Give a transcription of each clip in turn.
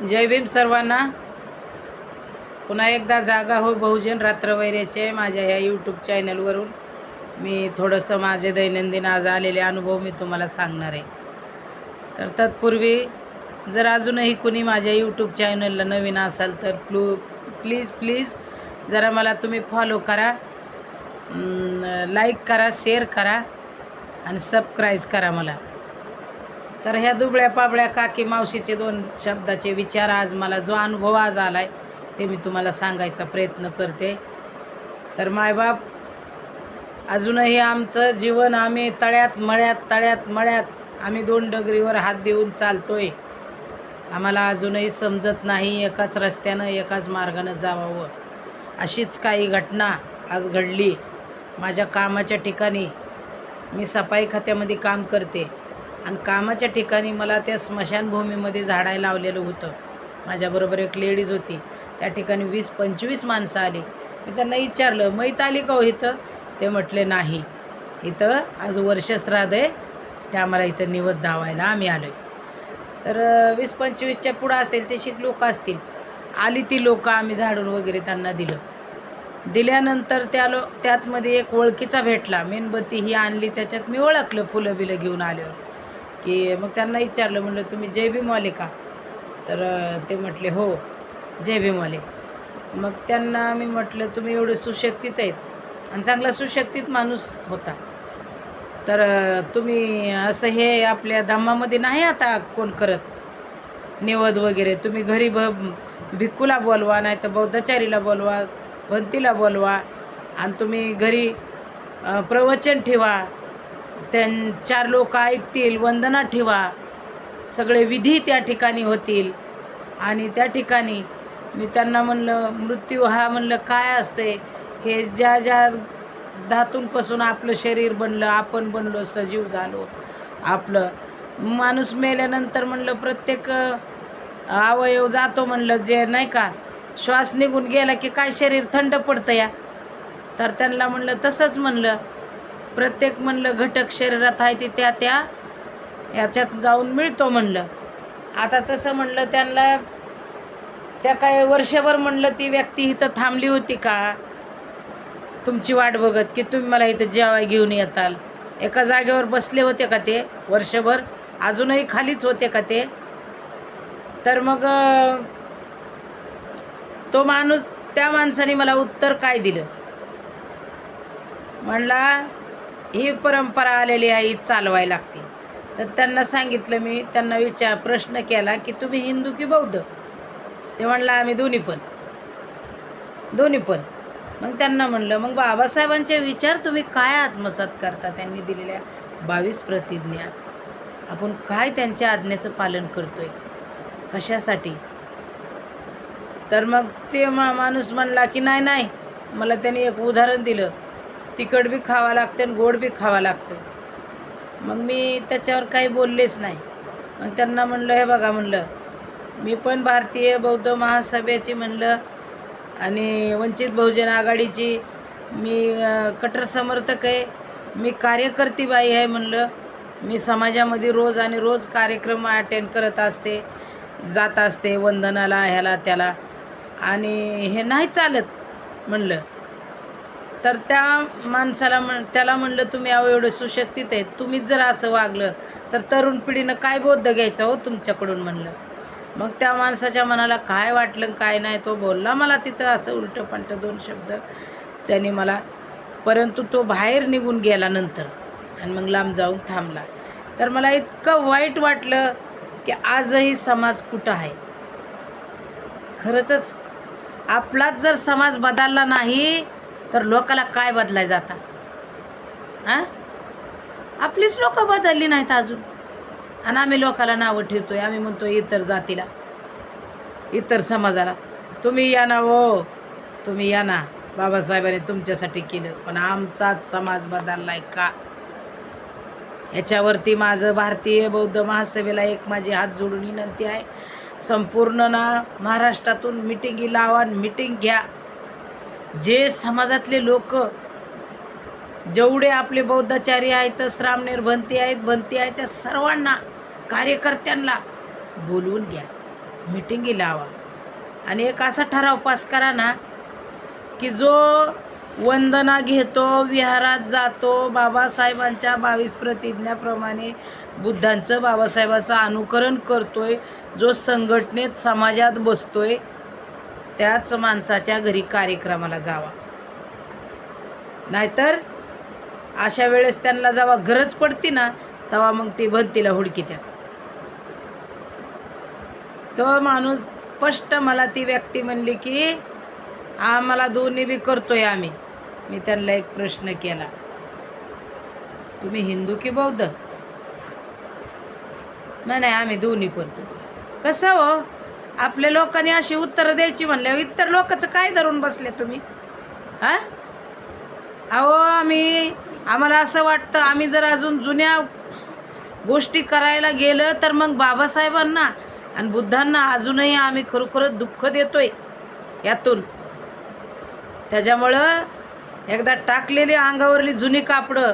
जय भीम सर्वांना पुन्हा एकदा जागा हो बहुजन रात्रवैर्याचे माझ्या ह्या यूट्यूब चॅनलवरून मी थोडंसं माझे दैनंदिन आज आलेले अनुभव मी तुम्हाला सांगणार आहे तर तत्पूर्वी जर अजूनही कुणी माझ्या यूट्यूब चॅनलला नवीन असाल तर प्लू प्लीज प्लीज जरा मला तुम्ही फॉलो करा लाईक करा शेअर करा आणि सबस्क्राईब करा मला तर ह्या दुबळ्या पाबळ्या काकी मावशीचे दोन शब्दाचे विचार आज मला जो अनुभव आज आला आहे ते मी तुम्हाला सांगायचा प्रयत्न करते. तर मायबाप अजूनही आमचं जीवन आम्ही तळ्यात मळ्यात तळ्यात मळ्यात आम्ही दोन डगरीवर हात देऊन चालतो आहे आम्हाला अजूनही समजत नाही एकाच रस्त्यानं एकाच मार्गानं जावावं अशीच काही घटना आज घडली. माझ्या कामाच्या ठिकाणी मी सफाई खात्यामध्ये काम करते. आणि कामाच्या ठिकाणी मला त्या स्मशानभूमीमध्ये झाडायला लावलेलं होतं. माझ्याबरोबर एक लेडीज होती. त्या ठिकाणी वीस पंचवीस माणसं आली. मी त्यांना विचारलं मैत आली का हो इथं? ते म्हटले नाही. इथं आज वर्षश्राद्ध आहे. ते आम्हाला इथं निवत धावायला आम्ही आलो आहे तर वीस पंचवीसच्या पुढं असतील ते शिक असतील. आली ती लोकं आम्ही झाडून वगैरे त्यांना दिलं. दिल्यानंतर त्या लो त्यातमध्ये एक ओळखीचा भेटला. मेणबत्ती ही आणली त्याच्यात मी ओळखलं फुलं बिलं घेऊन आल्यावर. की मग त्यांना विचारलं म्हणलं तुम्ही जय भीमवाले का? तर ते म्हटले हो जय भीमवाले मग त्यांना मी म्हटलं तुम्ही एवढे सुशक्तीत आहेत आणि चांगला सुशक्तीत माणूस होता. तर तुम्ही असं हे आपल्या धामामध्ये नाही आता कोण करत. निवद वगैरे तुम्ही घरी भ भिक्कूला बोलवा नाही तर बौद्धाचारीला बोलवा भंतीला बोलवा आणि तुम्ही घरी प्रवचन ठेवा. त्यां चार लोक ऐकतील वंदना ठेवा. सगळे विधी त्या ठिकाणी होतील. आणि त्या ठिकाणी मी त्यांना म्हणलं मृत्यू हा म्हणलं काय असते? हे ज्या ज्या धातूंपासून आपलं शरीर बनलं आपण बनलो सजीव झालो. आपलं माणूस मेल्यानंतर म्हणलं प्रत्येक अवयव जातो म्हणलं जे नाही का श्वास निघून गेला की काय शरीर थंड पडतं या? तर त्यांना म्हणलं तसंच म्हणलं प्रत्येक म्हणलं घटक शरीरात आहे ते त्या त्या याच्यात जाऊन मिळतो म्हणलं. आता तसं म्हणलं त्यांना त्या काय वर्षभर म्हणलं ती व्यक्ती इथं थांबली होती का? तुमची वाट बघत की तुम्ही मला इथं जेवाय घेऊन येताल. एका जागेवर बसले होते का ते वर्षभर? अजूनही खालीच होते का ते? तर मग तो माणूस त्या माणसाने मला उत्तर काय दिलं? म्हणला ही परंपरा आलेली आहे ही चालवायला लागते. तर त्यांना सांगितलं मी त्यांना विचार प्रश्न केला की तुम्ही हिंदू की बौद्ध? ते म्हणलं आम्ही दोन्ही पण. दोन्ही पण. मग त्यांना म्हणलं मग बाबासाहेबांचे विचार तुम्ही काय आत्मसात करता? त्यांनी दिलेल्या बावीस प्रतिज्ञा. आपण काय त्यांच्या आज्ञेचं पालन करतोय? कशासाठी? तर मग ते मा माणूस म्हणला की नाही नाही मला त्यांनी एक उदाहरण दिलं. तिखट बी खावं लागते आणि गोड बी खावं लागतं. मग मी त्याच्यावर काही बोललेच नाही. मग त्यांना म्हणलं हे बघा म्हणलं मी पण भारतीय बौद्ध महासभेची म्हणलं आणि वंचित बहुजन आघाडीची मी कटर कट्टर समर्थक आहे मी कार्यकर्ती बाई आहे म्हणलं. मी समाजामध्ये रोज आणि रोज कार्यक्रम अटेंड करत असते जात असते वंदनाला ह्याला त्याला. आणि हे नाही चालत म्हणलं. तर त्या माणसाला म्हण त्याला म्हणलं तुम्ही अहो एवढं सुशक्तीत आहेत. तुम्हीच जर असं वागलं तर तरुण पिढीनं काय बौद्ध घ्यायचं हो तुमच्याकडून? म्हणलं. मग त्या माणसाच्या मनाला काय वाटलं काय नाही तो बोलला मला तिथं असं उलटं पालटं दोन शब्द त्याने मला परंतु तो बाहेर निघून गेला नंतर आणि मग लांब जाऊन थांबला. तर मला इतकं वाईट वाटलं की आजही समाज कुठं आहे? खरंचच आपलाच जर समाज बदलला नाही तर लोकाला काय बदलाय जाता? हां आपलीच लोक बदलली नाहीत अजून. आणि आम्ही लोकाला नावं ठेवतो आहे आम्ही म्हणतो इतर जातीला इतर समाजाला. तुम्ही या ना हो. तुम्ही या ना. बाबासाहेबांनी तुमच्यासाठी केलं. पण आमचाच समाज बदलला आहे का? ह्याच्यावरती माझं भारतीय बौद्ध महासभेला एक माझी हात जोडून विनंती आहे. संपूर्ण ना महाराष्ट्रातून मिटिंगी लावा मिटिंग घ्या. जे समाजातले लोक जेवढे आपले बौद्धाचार्य आहेत श्रामनेर भंती आहेत भंती आहेत त्या सर्वांना कार्यकर्त्यांना बोलवून घ्या. मिटिंगी लावा. आणि एक असा ठराव पास करा ना की जो वंदना घेतो विहारात जातो बाबासाहेबांच्या बावीस प्रतिज्ञाप्रमाणे बुद्धांचं बाबासाहेबाचं अनुकरण करतोय जो संघटनेत समाजात बसतोय त्याच माणसाच्या घरी कार्यक्रमाला जावा. नाहीतर अशा वेळेस त्यांना जेव्हा गरज पडते ना तेव्हा मग ती भरतीला हुडकी त्या तो माणूस स्पष्ट मला ती व्यक्ती म्हणली की आम्हाला दोन्ही बी करतोय आम्ही. मी त्यांना एक प्रश्न केला. तुम्ही हिंदू की बौद्ध? नाही नाही आम्ही दोन्ही पण. कसं हो? आपल्या लोकांनी अशी उत्तरं द्यायची म्हणल्यावर इतर लोकांचं काय धरून बसले तुम्ही? हा? अहो आम्ही आम्हाला असं वाटतं आम्ही जर अजून जुन्या गोष्टी करायला गेलं तर मग बाबासाहेबांना आणि बुद्धांना अजूनही आम्ही खरोखरच दुःख देतोय यातून. त्याच्यामुळं एकदा टाकलेली अंगावरली जुनी कापडं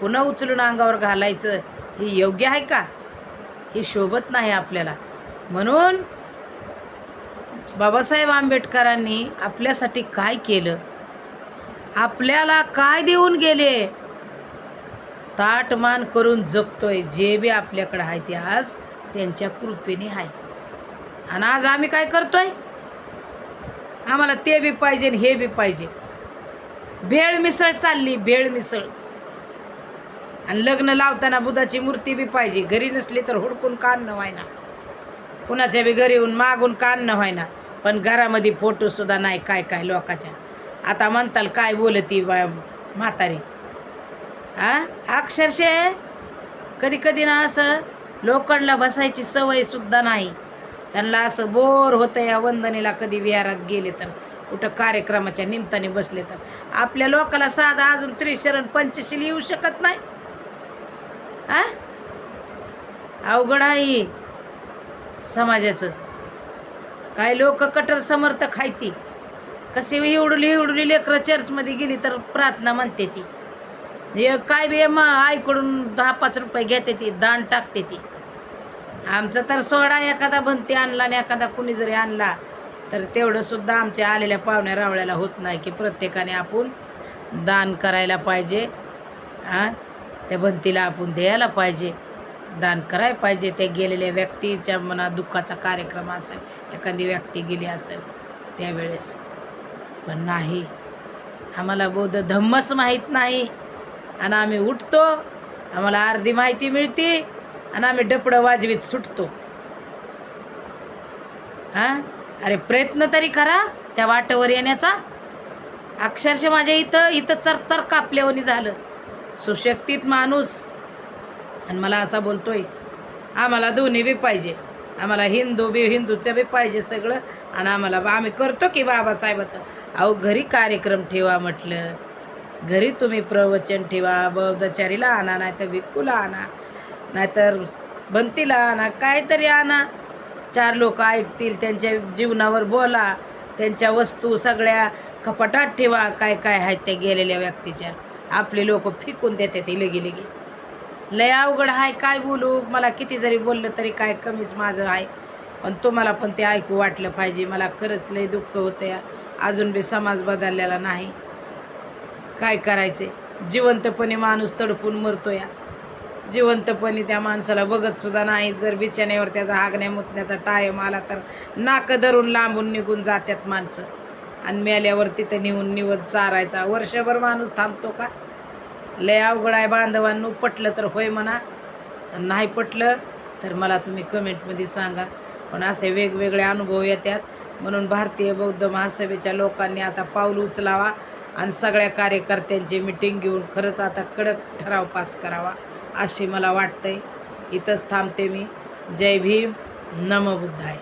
पुन्हा उचलून अंगावर घालायचं ही योग्य आहे का? ही शोभत नाही आपल्याला. म्हणून बाबासाहेब आंबेडकरांनी आपल्यासाठी काय केलं? आपल्याला काय देऊन गेले? ताटमान करून जगतोय जे बी आपल्याकडं आहे ते आज त्यांच्या कृपेने आहे. आणि आज आम्ही काय करतोय? आम्हाला ते बी पाहिजे आणि हे बी पाहिजे. भेळ मिसळ चालली भेळ मिसळ. आणि लग्न लावताना बुधाची मूर्ती बी पाहिजे. घरी नसली तर हुडकून काढणं व्हायना. कुणाच्या बी घरी येऊन मागून काढणं व्हायना. पण घरामध्ये फोटोसुद्धा नाही काय काय लोकाच्या. आता म्हणताल काय बोलती बा म्हातारी? आ? अक्षरशः कधी कधी ना असं लोकांना बसायची सवयसुद्धा नाही. त्यांना असं बोर होतं या वंदनेला कधी विहारात गेले तर कुठं कार्यक्रमाच्या निमित्ताने बसले तर. आपल्या लोकाला साधा अजून त्रिशरण पंचशील येऊ शकत नाही. आ? अवघड आहे. समाजाचं. काय लोक कटर समर्थक खायती. कसे एवढली एवढली लेकरं चर्चमध्ये गेली तर प्रार्थना म्हणते ती. हे काय बी मग आईकडून दहा पाच रुपये घेते ती दान टाकते ती. आमचं तर सोडा एखादा भंती आणला आणि एखादा कुणी जरी आणला तर तेवढं सुद्धा आमच्या आलेल्या पाहुण्या रावळ्याला होत नाही की प्रत्येकाने आपण दान करायला पाहिजे. हां त्या भंतीला आपण द्यायला पाहिजे. दान करायला पाहिजे त्या गेलेल्या व्यक्तीच्या मनात दुःखाचा कार्यक्रम असेल एखादी व्यक्ती गेली असेल त्यावेळेस. पण नाही. आम्हाला बौद्ध धम्मच माहीत नाही. आणि आम्ही उठतो आम्हाला अर्धी माहिती मिळते आणि आम्ही डपडं वाजवीत सुटतो. हां अरे प्रयत्न तरी करा त्या वाटेवर येण्याचा. अक्षरशः माझ्या इथं इथं चरचर कापल्यावनी झालं. सुशक्तीत माणूस आणि मला असा बोलतो आहे आम्हाला दोन्ही बी पाहिजे. आम्हाला हिंदू बी हिंदूचं बी पाहिजे सगळं आणि आम्हाला बा- आम्ही करतो की बाबासाहेबाचं. अहो घरी कार्यक्रम ठेवा म्हटलं. घरी तुम्ही प्रवचन ठेवा. बौद्धचारीला आणा नाहीतर विकूला आणा नाहीतर बंतीला आणा काहीतरी आणा. चार लोक ऐकतील त्यांच्या जीवनावर बोला. त्यांच्या वस्तू सगळ्या कपाटात ठेवा. काय काय आहेत त्या गेलेल्या व्यक्तीच्या. आपले लोक फिकून देतात ते लगी लगी लय अवघड आहे काय बोलू? मला किती जरी बोललं तरी काय कमीच माझं आहे. पण तुम्हाला पण ते ऐकू वाटलं पाहिजे. मला खरंच लय दुःख होतं या अजून बी समाज बदललेला नाही. काय करायचे? जिवंतपणे माणूस तडपून मरतो या जिवंतपणे त्या माणसाला बघतसुद्धा नाही. जर बिछाण्यावर त्याचा हागण्या मुतण्याचा टायम आला तर नाकं धरून लांबून निघून जात्यात माणसं. आणि मेल्यावर तिथं नेऊन निवत चारायचा. वर्षभर माणूस थांबतो का? लय अवघड आहे बांधवांनो पटलं तर होय म्हणा. आणि नाही पटलं तर मला तुम्ही कमेंटमध्ये सांगा. पण असे वेगवेगळे अनुभव येतात म्हणून भारतीय बौद्ध महासभेच्या लोकांनी आता पाऊल उचलावा आणि सगळ्या कार्यकर्त्यांची मिटिंग घेऊन खरंच आता कडक ठराव पास करावा अशी मला वाटतंय. इथंच थांबते मी. जय भीम. नम बुद्धाय.